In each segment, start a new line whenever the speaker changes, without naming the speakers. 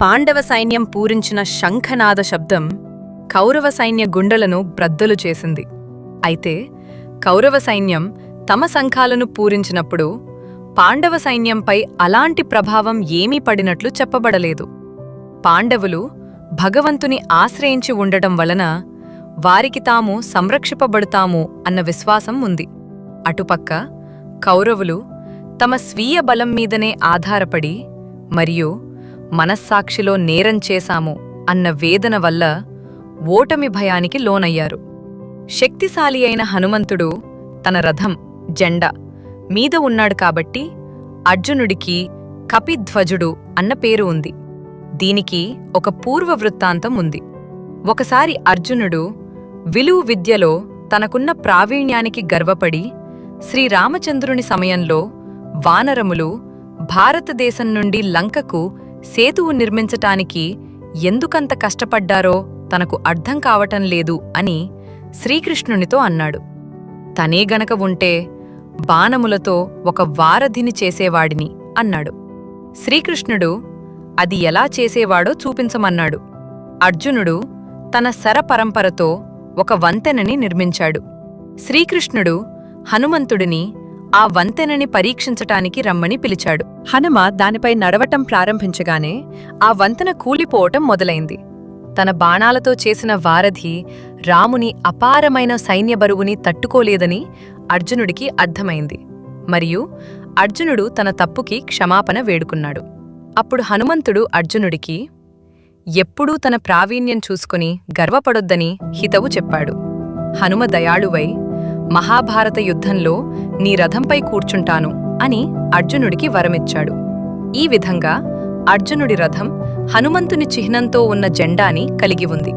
పాండవ సైన్యం పూరించిన శంఖనాద శబ్దం కౌరవ సైన్య గుండెలను బ్రద్దలు చేసింది. అయితే కౌరవ సైన్యం తమ శంఖాలను పూరించినప్పుడు పాండవ సైన్యంపై అలాంటి ప్రభావం ఏమీ పడినట్లు చెప్పబడలేదు. పాండవులు భగవంతుని ఆశ్రయించి ఉండటం వలన వారికి తాము సంరక్షిపబడుతాము అన్న విశ్వాసం ఉంది. అటుపక్క కౌరవులు తమ స్వీయ బలం మీదనే ఆధారపడి మరియు మనస్సాక్షిలో నేరం చేశాము అన్న వేదన వల్ల ఓటమి భయానికి లోనయ్యారు. శక్తిశాలి అయిన హనుమంతుడు తన రథం జెండా మీద ఉన్నాడు కాబట్టి అర్జునుడికి కపిధ్వజుడు అన్న పేరు ఉంది. దీనికి ఒక పూర్వ వృత్తాంతం ఉంది. ఒకసారి అర్జునుడు విలువు విద్యలో తనకున్న ప్రావీణ్యానికి గర్వపడి శ్రీరామచంద్రుని సమయంలో వానరములు భారతదేశం నుండి లంకకు సేతువు నిర్మించటానికి ఎందుకంత కష్టపడ్డారో తనకు అర్థం కావటం లేదు అని శ్రీకృష్ణునితో అన్నాడు. తనే గనక ఉంటే బాణములతో ఒక వారధిని చేసేవాడిని అన్నాడు. శ్రీకృష్ణుడు అది ఎలా చేసేవాడో చూపించమన్నాడు. అర్జునుడు తన సరపరంపరతో ఒక వంతెనని నిర్మించాడు. శ్రీకృష్ణుడు హనుమంతుడిని ఆ వంతెనని పరీక్షించటానికి రమ్మని పిలిచాడు.
హనుమ దానిపై నడవటం ప్రారంభించగానే ఆ వంతెన కూలిపోవటం మొదలైంది. తన బాణాలతో చేసిన వారధి రాముని అపారమైన సైన్య బరువుని తట్టుకోలేదని అర్జునుడికి అర్థమైంది. మరియు అర్జునుడు తన తప్పుకి క్షమాపణ వేడుకున్నాడు. అప్పుడు హనుమంతుడు అర్జునుడికి ఎప్పుడూ తన ప్రావీణ్యం చూసుకుని గర్వపడొద్దని హితవు చెప్పాడు. హనుమ దయాళువై మహాభారత యుద్ధంలో నీ రథంపై కూర్చుంటాను అని అర్జునుడికి వరమిచ్చాడు. ఈ విధంగా అర్జునుడి రథం హనుమంతుని చిహ్నంతో ఉన్న జెండాని కలిగి ఉంది.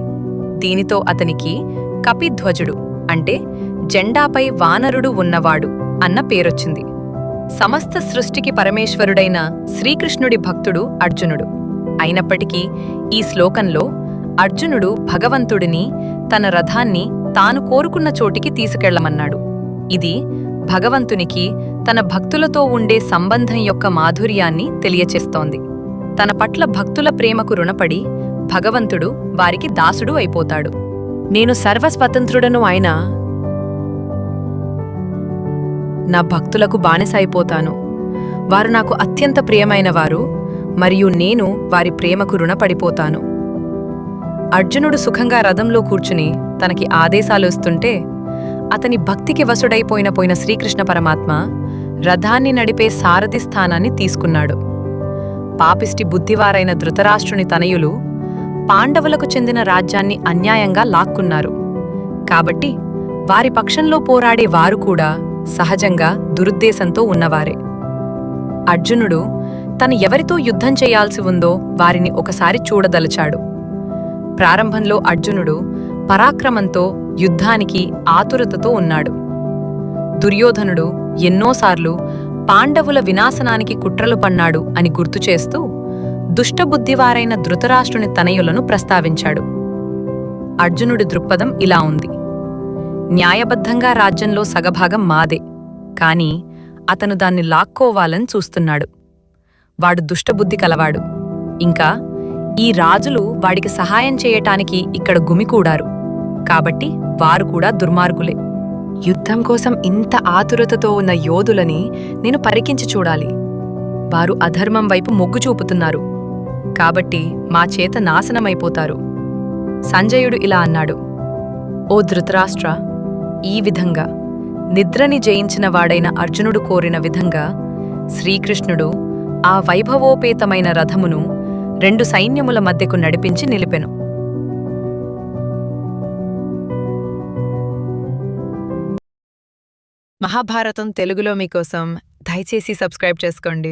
దీనితో అతనికి కపిధ్వజుడు అంటే జెండాపై వానరుడు ఉన్నవాడు అన్న పేరొచ్చింది. సమస్త సృష్టికి పరమేశ్వరుడైన శ్రీకృష్ణుడి భక్తుడు అర్జునుడు. అయినప్పటికీ ఈ శ్లోకంలో అర్జునుడు భగవంతుడిని తన రథాన్ని తాను కోరుకున్న చోటికి తీసుకెళ్ళమన్నాడు. ఇది భగవంతునికి తన భక్తులతో ఉండే సంబంధం యొక్క మాధుర్యాన్ని తెలియచేస్తోంది. తన పట్ల భక్తుల ప్రేమకు రుణపడి భగవంతుడు వారికి దాసుడు అయిపోతాడు. నేను సర్వస్వతంత్రుడను అయినా నా భక్తులకు బానిస అయిపోతాను వారు నాకు అత్యంత ప్రియమైన వారు మరియు నేను వారి ప్రేమకు రుణపడిపోతాను. అర్జునుడు సుఖంగా రథంలో కూర్చుని తనకి ఆదేశాలొస్తుంటే అతని భక్తికి వసుడైపోయిన పోయిన శ్రీకృష్ణ పరమాత్మ రథాన్ని నడిపే సారథి స్థానాన్ని తీసుకున్నాడు. పాపిష్టి బుద్ధివారైన ధృతరాష్ట్రుని తనయులు పాండవులకు చెందిన రాజ్యాన్ని అన్యాయంగా లాక్కున్నారు. కాబట్టి వారి పక్షంలో పోరాడే వారు కూడా సహజంగా దురుద్దేశంతో ఉన్నవారే. అర్జునుడు తను ఎవరితో యుద్ధం చేయాల్సి ఉందో వారిని ఒకసారి చూడదలచాడు. ప్రారంభంలో అర్జునుడు పరాక్రమంతో యుద్ధానికి ఆతురతతో ఉన్నాడు. దుర్యోధనుడు ఎన్నోసార్లు పాండవుల వినాశనానికి కుట్రలు పన్నాడు అని గుర్తుచేస్తూ దుష్టబుద్ధివారైన ధృతరాష్ట్రుని తనయులను ప్రస్తావించాడు. అర్జునుడి దృక్పథం ఇలా ఉంది. న్యాయబద్ధంగా రాజ్యంలో సగభాగం మాదే కాని అతను దాన్ని లాక్కోవాలని చూస్తున్నాడు. వాడు దుష్టబుద్ధి కలవాడు. ఇంకా ఈ రాజులు వాడికి సహాయం చేయటానికి ఇక్కడ గుమికూడారు. కాబట్టి వారు కూడా దుర్మార్గులే. యుద్ధం కోసం ఇంత ఆతురతతో ఉన్న యోధులని నేను పరికించి చూడాలి. వారు అధర్మం వైపు మొగ్గు చూపుతున్నారు. కాబట్టి మా చేత నాశనమైపోతారు. సంజయుడు ఇలా అన్నాడు. ఓ ధృతరాష్ట్ర ఈ విధంగా నిద్రని జయించిన వాడైన అర్జునుడు కోరిన విధంగా శ్రీకృష్ణుడు ఆ వైభవోపేతమైన రథమును రెండు సైన్యముల మధ్యకు నడిపించి నిలిపెను. మహాభారతం తెలుగులో మీకోసం దయచేసి సబ్స్క్రైబ్ చేసుకోండి.